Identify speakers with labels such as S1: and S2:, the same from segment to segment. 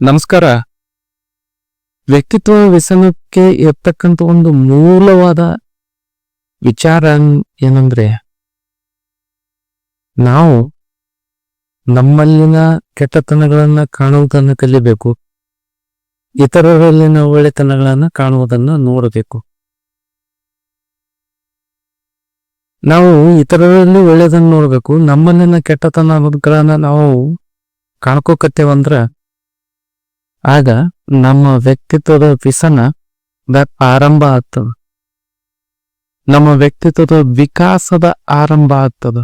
S1: ನಮಸ್ಕಾರ. ವ್ಯಕ್ತಿತ್ವ ವ್ಯಸನಕ್ಕೆ ಇರ್ತಕ್ಕಂಥ ಒಂದು ಮೂಲವಾದ ವಿಚಾರ ಏನಂದ್ರೆ, ನಾವು ನಮ್ಮಲ್ಲಿನ ಕೆಟ್ಟತನಗಳನ್ನ ಕಾಣುವುದನ್ನು ಕಲಿಬೇಕು ಇತರರಲ್ಲಿನ ಒಳ್ಳೆತನಗಳನ್ನ ಕಾಣುವುದನ್ನು ನೋಡಬೇಕು. ನಾವು ಇತರರಲ್ಲಿ ಒಳ್ಳೆಯದನ್ನು ನೋಡಬೇಕು. ನಮ್ಮಲ್ಲಿನ ಕೆಟ್ಟತನಗಳನ್ನ ನಾವು ಕಾಣ್ಕೋಕತ್ತೇವಂದ್ರ ಆಗ ನಮ್ಮ ವ್ಯಕ್ತಿತ್ವದ ವಿಸನ ಆರಂಭ ಆಗ್ತದ. ನಮ್ಮ ವ್ಯಕ್ತಿತ್ವದ ವಿಕಾಸದ ಆರಂಭ ಆಗ್ತದ.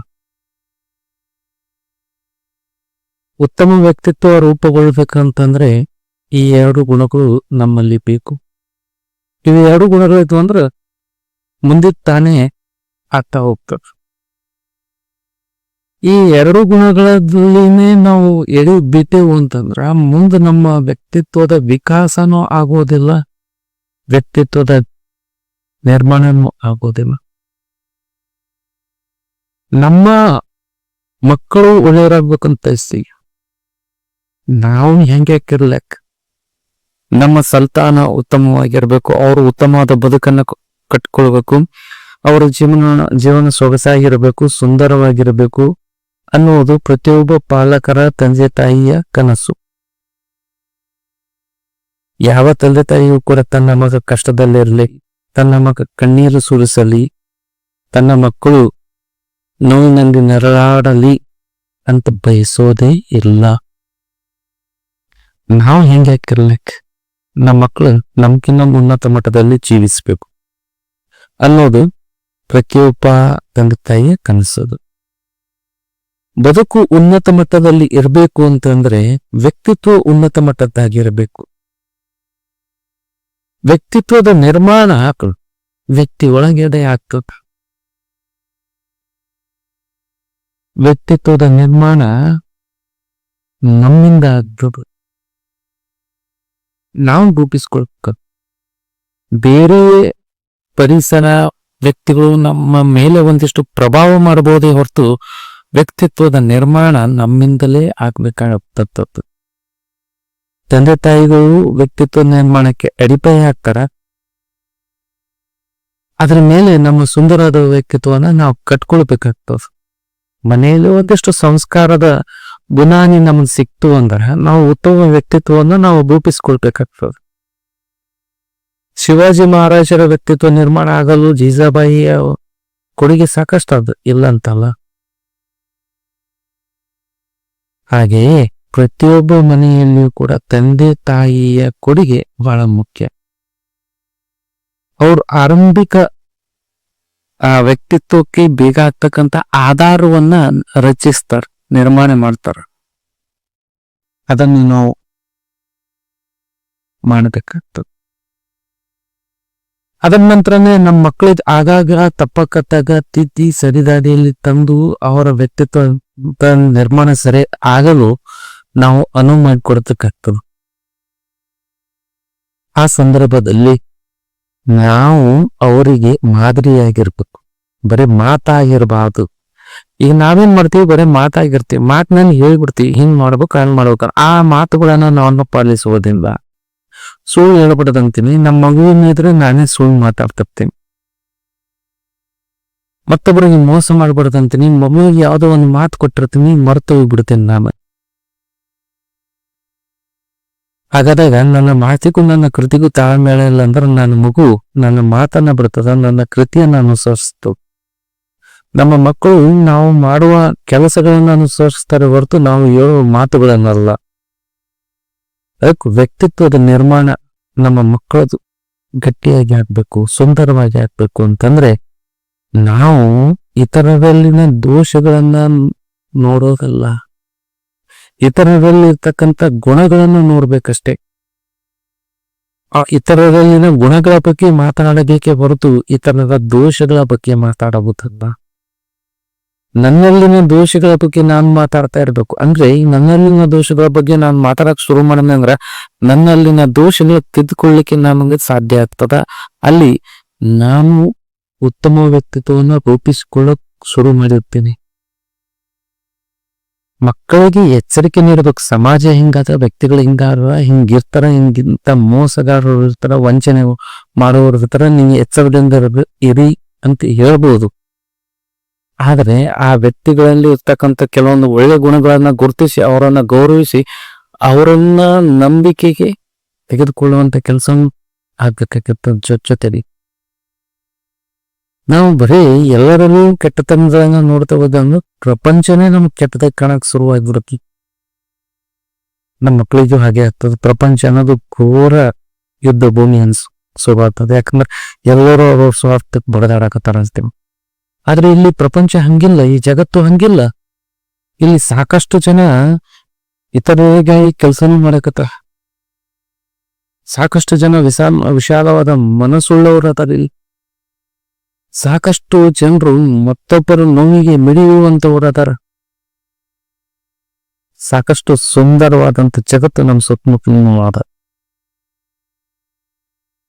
S1: ಉತ್ತಮ ವ್ಯಕ್ತಿತ್ವ ರೂಪುಗೊಳ್ಬೇಕಂತಂದ್ರೆ ಈ ಎರಡು ಗುಣಗಳು ನಮ್ಮಲ್ಲಿ ಬೇಕು. ಇವು ಎರಡು ಗುಣಗಳಿದ್ವು ಅಂದ್ರೆ ಮುಂದೆ ತಾನೇ ಆಗ್ತಾ ಹೋಗ್ತದ. ಈ ಎರಡು ಗುಣಗಳಲ್ಲಿನೇ ನಾವು ಎಳಿ ಬಿಟ್ಟೆವು ಅಂತಂದ್ರ ಮುಂದೆ ನಮ್ಮ ವ್ಯಕ್ತಿತ್ವದ ವಿಕಾಸನೂ ಆಗೋದಿಲ್ಲ, ವ್ಯಕ್ತಿತ್ವದ ನಿರ್ಮಾಣನೂ ಆಗೋದಿಲ್ಲ. ನಮ್ಮ ಮಕ್ಕಳು ಒಳ್ಳೆಯವರಾಗ್ಬೇಕಂತ ಇಸ್ತೀವಿ ನಾವು ಹೆಂಗೆ ಕಿರ್ಲಕ್? ನಮ್ಮ ಸಂತಾನ ಉತ್ತಮವಾಗಿರ್ಬೇಕು, ಅವರು ಉತ್ತಮವಾದ ಬದುಕನ್ನ ಕಟ್ಕೊಳ್ಬೇಕು, ಅವರ ಜೀವನ ಜೀವನ ಸೊಗಸಾಗಿರಬೇಕು, ಸುಂದರವಾಗಿರಬೇಕು. ಅನ್ನುವುದು ಪ್ರತಿಯೊಬ್ಬ ಪಾಲಕರ ತಂದೆ ತಾಯಿಯ ಕನಸು. ಯಾವ ತಂದೆ ತಾಯಿಯೂ ಕೂಡ ತನ್ನ ಮಗ ಕಷ್ಟದಲ್ಲಿರಲಿ, ತನ್ನ ಮಗ ಕಣ್ಣೀರು ಸುರಿಸಲಿ, ತನ್ನ ಮಕ್ಕಳು ನೋವಿನಲ್ಲಿ ನೆರಳಾಡಲಿ ಅಂತ ಬಯಸೋದೇ ಇಲ್ಲ. ನಾವು ಹೆಂಗೆ ಹಾಕಿರ್ಲಿಕ್ಕೆ ನಮ್ಮ ಮಕ್ಕಳು ನಮ್ಕಿನ್ನ ಉನ್ನತ ಮಟ್ಟದಲ್ಲಿ ಜೀವಿಸಬೇಕು ಅನ್ನೋದು ಪ್ರತಿಯೊಬ್ಬ ತಂದೆ ತಾಯಿಯ ಕನಸದು. ಬದುಕು ಉನ್ನತ ಮಟ್ಟದಲ್ಲಿ ಇರಬೇಕು ಅಂತಂದ್ರೆ ವ್ಯಕ್ತಿತ್ವ ಉನ್ನತ ಮಟ್ಟದ್ದಾಗಿರಬೇಕು ವ್ಯಕ್ತಿತ್ವದ ನಿರ್ಮಾಣ ವ್ಯಕ್ತಿ ಒಳಗೆಡೆ ಆಗ್ತದ ವ್ಯಕ್ತಿತ್ವದ ನಿರ್ಮಾಣ ನಮ್ಮಿಂದ ಆಗ್ತದ. ನಾವು ರೂಪಿಸ್ಕೊಳ್ಬೇಕು. ಬೇರೆ ಪರಿಸರ ವ್ಯಕ್ತಿಗಳು ನಮ್ಮ ಮೇಲೆ ಒಂದಿಷ್ಟು ಪ್ರಭಾವ ಮಾಡಬಹುದೇ ಹೊರತು ವ್ಯಕ್ತಿತ್ವದ ನಿರ್ಮಾಣ ನಮ್ಮಿಂದಲೇ ಆಗ್ಬೇಕಾಗತ್ತದ್ದು ತಂದೆ ತಾಯಿಗಳು ವ್ಯಕ್ತಿತ್ವ ನಿರ್ಮಾಣಕ್ಕೆ ಅಡಿಪಾಯ ಹಾಕ್ತಾರ ಅದ್ರ ಮೇಲೆ ನಮ್ಮ ಸುಂದರವಾದ ವ್ಯಕ್ತಿತ್ವನ ನಾವು ಕಟ್ಕೊಳ್ಬೇಕಾಗ್ತದ. ಮನೆಯಲ್ಲಿ ಒಂದಿಷ್ಟು ಸಂಸ್ಕಾರದ ಗುಣಾನಿ ನಮ್ಗೆ ಸಿಕ್ತು ಅಂದ್ರೆ ನಾವು ಉತ್ತಮ ವ್ಯಕ್ತಿತ್ವವನ್ನು ನಾವು ರೂಪಿಸ್ಕೊಳ್ಬೇಕಾಗ್ತದೆ. ಶಿವಾಜಿ ಮಹಾರಾಜರ ವ್ಯಕ್ತಿತ್ವ ನಿರ್ಮಾಣ ಆಗಲು ಜೀಜಾಬಾಯಿಯ ಕೊಡುಗೆ ಸಾಕಷ್ಟು ಅದು ಇಲ್ಲ ಅಂತಲ್ಲ ಹಾಗೆಯೇ ಪ್ರತಿಯೊಬ್ಬ ಮನೆಯಲ್ಲಿಯೂ ಕೂಡ ತಂದೆ ತಾಯಿಯ ಕೊಡುಗೆ ಬಹಳ ಮುಖ್ಯ. ಅವ್ರ ಆರಂಭಿಕ, ಆ, ವ್ಯಕ್ತಿತ್ವಕ್ಕೆ ಬೇಕಾಗ್ತಕ್ಕಂತ ಆಧಾರವನ್ನ ರಚಿಸ್ತಾರ, ನಿರ್ಮಾಣ ಮಾಡ್ತಾರ. ಅದನ್ನು ನಾವು ಮಾಡಬೇಕಾಗ್ತದೆ. ಅದರ ನಂತರನೇ ನಮ್ಮ ಮಕ್ಕಳಿದ್ ಆಗಾಗ ತಪ್ಪಕತ್ತಾಗ ತಿದ್ದಿ ಸರಿದಾರಿಯಲ್ಲಿ ತಂದು ಅವರ ವ್ಯಕ್ತಿತ್ವ ನಿರ್ಮಾಣ ಸರಿ ಆಗಲು ನಾವು ಅನುವು ಮಾಡಿಕೊಡ್ತಕ್ಕಾಗ್ತದೆ ಆ ಸಂದರ್ಭದಲ್ಲಿ ನಾವು ಅವರಿಗೆ ಮಾದರಿಯಾಗಿರ್ಬೇಕು. ಬರೀ ಮಾತಾಗಿರ್ಬಾರ್ದು. ಈಗ ನಾವೇನ್ ಮಾಡ್ತೀವಿ? ಬರೀ ಮಾತಾಗಿರ್ತೀವಿ. ಮಾತನ್ನ ಹೇಳ್ಬಿಡ್ತೀವಿ. ಹಿಂಗ್ ಮಾಡ್ಬೇಕು, ಹಂಗ್ ಮಾಡ್ಬೇಕು. ಆ ಮಾತುಗಳನ್ನ ನಾವು ಪಾಲಿಸುವುದಿಲ್ಲ. ಸುಳ್ಳು ಹೇಳ್ಬಿಡದಂತೀನಿ ನಮ್ಮ ಮಗುವಿನ ಇದ್ರೆ ನಾನೇ ಸುಳ್ಳು ಮಾತಾಡ್ತಿರ್ತೀನಿ. ಮತ್ತೊಬ್ಬರಿಗೆ ಮೋಸ ಮಾಡ್ಬಿಡದಂತೀನಿ ಮಗುವಿಗೆ ಯಾವುದೋ ಒಂದು ಮಾತು ಕೊಟ್ಟಿರ್ತೀನಿ, ಮರೆತು ಹೋಗ್ಬಿಡ್ತೀನಿ ನಾನು. ಹಾಗಾದಾಗ ನನ್ನ ಮಾತಿಗೂ ನನ್ನ ಕೃತಿಗೂ ತಾಳ್ಮೇಳ ಇಲ್ಲ ಅಂದ್ರೆ ನನ್ನ ಮಗು ನನ್ನ ಮಾತನ್ನ ಬಿಡ್ತದ, ನನ್ನ ಕೃತಿಯನ್ನ ಅನುಸರಿಸ್ತು. ನಮ್ಮ ಮಕ್ಕಳು ನಾವು ಮಾಡುವ ಕೆಲಸಗಳನ್ನ ಅನುಸರಿಸ್ತಾರೆ ಹೊರತು ನಾವು ಹೇಳುವ ಮಾತುಗಳನ್ನಲ್ಲ. ಅದಕ್ಕೆ ವ್ಯಕ್ತಿತ್ವದ ನಿರ್ಮಾಣ ನಮ್ಮ ಮಕ್ಕಳದು ಗಟ್ಟಿಯಾಗಿ ಆಗ್ಬೇಕು, ಸುಂದರವಾಗಿ ಆಗ್ಬೇಕು ಅಂತಂದ್ರೆ ನಾವು ಇತರರಲ್ಲಿನ ದೋಷಗಳನ್ನ ನೋಡೋದಲ್ಲ. ಇತರರಲ್ಲಿ ಇರ್ತಕ್ಕಂಥ ಗುಣಗಳನ್ನು ನೋಡ್ಬೇಕಷ್ಟೇ. ಆ ಇತರರಲ್ಲಿನ ಗುಣಗಳ ಬಗ್ಗೆ ಮಾತನಾಡಬೇಕೇ ಹೊರತು ಇತರರ ದೋಷಗಳ ಬಗ್ಗೆ ಮಾತಾಡಬಹುದಲ್ಲ ನನ್ನಲ್ಲಿನ ದೋಷಗಳ ಬಗ್ಗೆ ನಾನು ಮಾತಾಡ್ತಾ ಇರ್ಬೇಕು. ಅಂದ್ರೆ ನನ್ನಲ್ಲಿನ ದೋಷಗಳ ಬಗ್ಗೆ ನಾನು ಮಾತಾಡಕ್ ಶುರು ಮಾಡಿದೆ ಅಂದ್ರೆ ನನ್ನಲ್ಲಿನ ದೋಷಗಳು ತಿದ್ದುಕೊಳ್ಳಿಕ್ಕೆ ನಮಗೆ ಸಾಧ್ಯ ಆಗ್ತದ. ಅಲ್ಲಿ ನಾನು ಉತ್ತಮ ವ್ಯಕ್ತಿತ್ವವನ್ನು ರೂಪಿಸಿಕೊಳ್ಳಕ್ ಶುರು ಮಾಡಿರ್ತೀನಿ. ಮಕ್ಕಳಿಗೆ ಎಚ್ಚರಿಕೆ ನೀಡಬೇಕು. ಸಮಾಜ ಹಿಂಗಾದ, ವ್ಯಕ್ತಿಗಳು ಹಿಂಗಾರ, ಹಿಂಗಿರ್ತಾರ, ಹಿಂಗಿಂತ ಮೋಸಗಾರರು ಇರ್ತಾರ, ವಂಚನೆ ಮಾಡೋರು ಇರ್ತಾರ ನೀವು ಎಚ್ಚರದಿಂದ ಇರಿ ಅಂತ ಹೇಳ್ಬೋದು. ಆದ್ರೆ ಆ ವ್ಯಕ್ತಿಗಳಲ್ಲಿ ಇರ್ತಕ್ಕಂಥ ಕೆಲವೊಂದು ಒಳ್ಳೆ ಗುಣಗಳನ್ನ ಗುರುತಿಸಿ ಅವರನ್ನ ಗೌರವಿಸಿ ಅವರನ್ನ ನಂಬಿಕೆಗೆ ತೆಗೆದುಕೊಳ್ಳುವಂತ ಕೆಲಸ ಆಗಬೇಕಾಗಿತ್ತು ಜೊತೆಗೆ ನಾವು ಬರೀ ಎಲ್ಲರಲ್ಲೂ ಕೆಟ್ಟತನಗಳನ್ನ ನೋಡ್ತಾ ಹೋದಂಗ ಪ್ರಪಂಚನೇ ನಮ್ಗೆ ಕೆಟ್ಟದಾಗ ಕಾಣಕ್ ಶುರುವಾಗಿಬಿಡುತ್ತೆ. ನಮ್ಮ ಮಕ್ಕಳಿಗೂ ಹಾಗೆ ಆಗ್ತದೆ. ಪ್ರಪಂಚ ಅನ್ನೋದು ಘೋರ ಯುದ್ಧ ಭೂಮಿ ಅನ್ಸ್ ಶುರುವಾಗ್ತದೆ ಯಾಕಂದ್ರೆ ಎಲ್ಲರೂ ಅವ್ರ ಸ್ವಾರ್ಥಕ್ಕೆ ಬಡದಾಡಕತ್ತಾರ ಅನ್ಸ್ತೇವೆ. ಆದ್ರೆ ಇಲ್ಲಿ ಪ್ರಪಂಚ ಹಂಗಿಲ್ಲ, ಈ ಜಗತ್ತು ಹಂಗಿಲ್ಲ. ಇಲ್ಲಿ ಸಾಕಷ್ಟು ಜನ ಇತರರಿಗಾಗಿ ಕೆಲಸನೂ ಮಾಡಕತ್ತ ಸಾಕಷ್ಟು ಜನ ವಿಶಾಲ, ವಿಶಾಲವಾದ ಮನಸ್ಸುಳ್ಳವರು ಅದಾರ ಇಲ್ಲಿ. ಸಾಕಷ್ಟು ಜನರು ಮತ್ತೊಬ್ಬರ ನೋವಿಗೆ ಮಿಡಿಯುವಂತವ್ರು ಅದಾರ. ಸಾಕಷ್ಟು ಸುಂದರವಾದಂತ ಜಗತ್ತು ನಮ್ಮ ಸುತ್ತಮುತ್ತಲಿನ ಅದ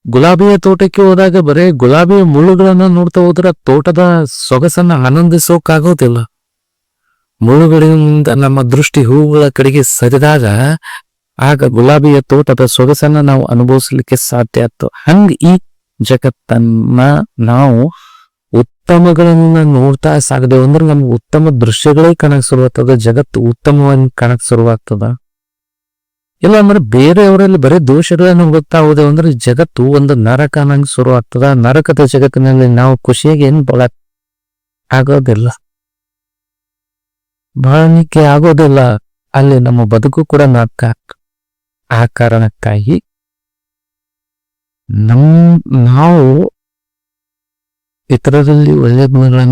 S1: ಗುಲಾಬಿಯ ತೋಟಕ್ಕೆ ಹೋದಾಗ ಬರೇ ಗುಲಾಬಿಯ ಮುಳ್ಳುಗಳನ್ನ ನೋಡ್ತಾ ಹೋದ್ರೆ ತೋಟದ ಸೊಗಸನ್ನ ಆನಂದಿಸೋಕಾಗೋದಿಲ್ಲ. ಮುಳ್ಳುಗಳಿಂದ ನಮ್ಮ ದೃಷ್ಟಿ ಹೂವುಗಳ ಕಡೆಗೆ ಸರಿದಾಗ ಆಗ ಗುಲಾಬಿಯ ತೋಟದ ಸೊಗಸನ್ನ ನಾವು ಅನುಭವಿಸಲಿಕ್ಕೆ ಸಾಧ್ಯ ಆಯ್ತು. ಹಂಗ ಈ ಜಗತ್ತನ್ನ ನಾವು ಉತ್ತಮಗಳನ್ನ ನೋಡ್ತಾ ಸಾಗದೇವು ಅಂದ್ರೆ ನಮ್ಗೆ ಉತ್ತಮ ದೃಶ್ಯಗಳೇ ಕಣಕ್ ಶುರುವಾಗ್ತದ, ಜಗತ್ತು ಉತ್ತಮವಾಗಿ ಕಣಕ್ ಶುರುವಾಗ್ತದ. ಇಲ್ಲ ಅಂದ್ರೆ ಬೇರೆಯವರಲ್ಲಿ ಬರೀ ಗೊತ್ತಾ ಹೋದೆವು ಅಂದ್ರೆ ಜಗತ್ತು ಒಂದು ನರಕ ನಂಗೆ ಶುರು ಆಗ್ತದ. ನರಕದ ಜಗತ್ತಿನಲ್ಲಿ ನಾವು ಖುಷಿಯಾಗಿ ಏನ್ ಬಳ ಆಗೋದಿಲ್ಲ. ಬಾಳಿಕೆ ಆಗೋದಿಲ್ಲ. ಅಲ್ಲಿ ನಮ್ಮ ಬದುಕು ಕೂಡ ನರಕ ಆ ಕಾರಣಕ್ಕಾಗಿ ನಮ್, ನಾವು ಇತರರಲ್ಲಿ ಒಳ್ಳೆ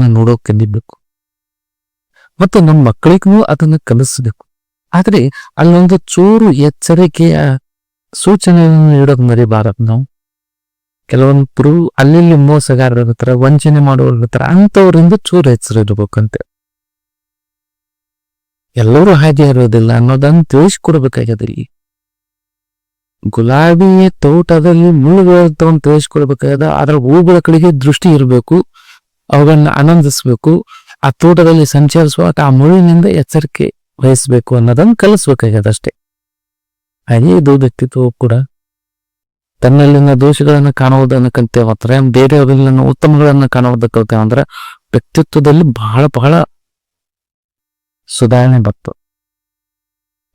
S1: ನೋಡೋಕೆ ಕಲಿಬೇಕು. ಮತ್ತು ನಮ್ಮ ಮಕ್ಕಳಿಗೂ ಅದನ್ನ ಕಲಿಸ್ಬೇಕು. ಆದ್ರೆ ಅಲ್ಲೊಂದು ಚೂರು ಎಚ್ಚರಿಕೆಯ ಸೂಚನೆಯನ್ನು ನೀಡೋದು ಮರಿಬಾರದು ನಾವು. ಕೆಲವೊಂದು ಅಲ್ಲಿ ಮೋಸಗಾರರು ಇರ್ತಾರ ವಂಚನೆ ಮಾಡೋರು ಹತ್ರ ಅಂತವರಿಂದ ಚೂರು ಎಚ್ಚರ ಇರ್ಬೇಕಂತೆ. ಎಲ್ಲರೂ ಹಾಗೆ ಇರೋದಿಲ್ಲ ಅನ್ನೋದನ್ನು ತಿಳಿಸ್ಕೊಡ್ಬೇಕಾಗ್ಯದ ಇಲ್ಲಿ ಗುಲಾಬಿ ತೋಟದಲ್ಲಿ ಮುಳ್ಳುಗಳಿರ್ತಾವಂತ ತಿಳಿಸ್ಕೊಡ್ಬೇಕಾಗ್ಯದ ಅದರ ಹೂಗಳ ಕಡೆಗೆ ದೃಷ್ಟಿ ಇರಬೇಕು, ಅವುಗಳನ್ನ ಆನಂದಿಸ್ಬೇಕು, ಆ ತೋಟದಲ್ಲಿ ಸಂಚರಿಸುವಾಗ ಆ ಮುಳ್ಳಿನಿಂದ ಎಚ್ಚರಿಕೆ ವಹಿಸ್ಬೇಕು ಅನ್ನೋದನ್ನು ಕಲಿಸ್ಬೇಕಾಗ್ಯದ ಅಷ್ಟೇ ಹಾಗೆ ಇದು ವ್ಯಕ್ತಿತ್ವವು ಕೂಡ. ತನ್ನಲ್ಲಿನ ದೋಷಗಳನ್ನು ಕಾಣುವುದನ್ನು ಕಲಿತೇವೆ ಮಾತ್ರ. ಬೇರೆಯವರಲ್ಲಿನ ಉತ್ತಮಗಳನ್ನು ಕಾಣುವುದಕ್ಕೆ ಕಲಿತೇವೆ ಅಂದ್ರೆ ವ್ಯಕ್ತಿತ್ವದಲ್ಲಿ ಬಹಳ ಬಹಳ ಸುಧಾರಣೆ ಬಂತು.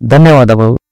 S1: ಧನ್ಯವಾದಗಳು.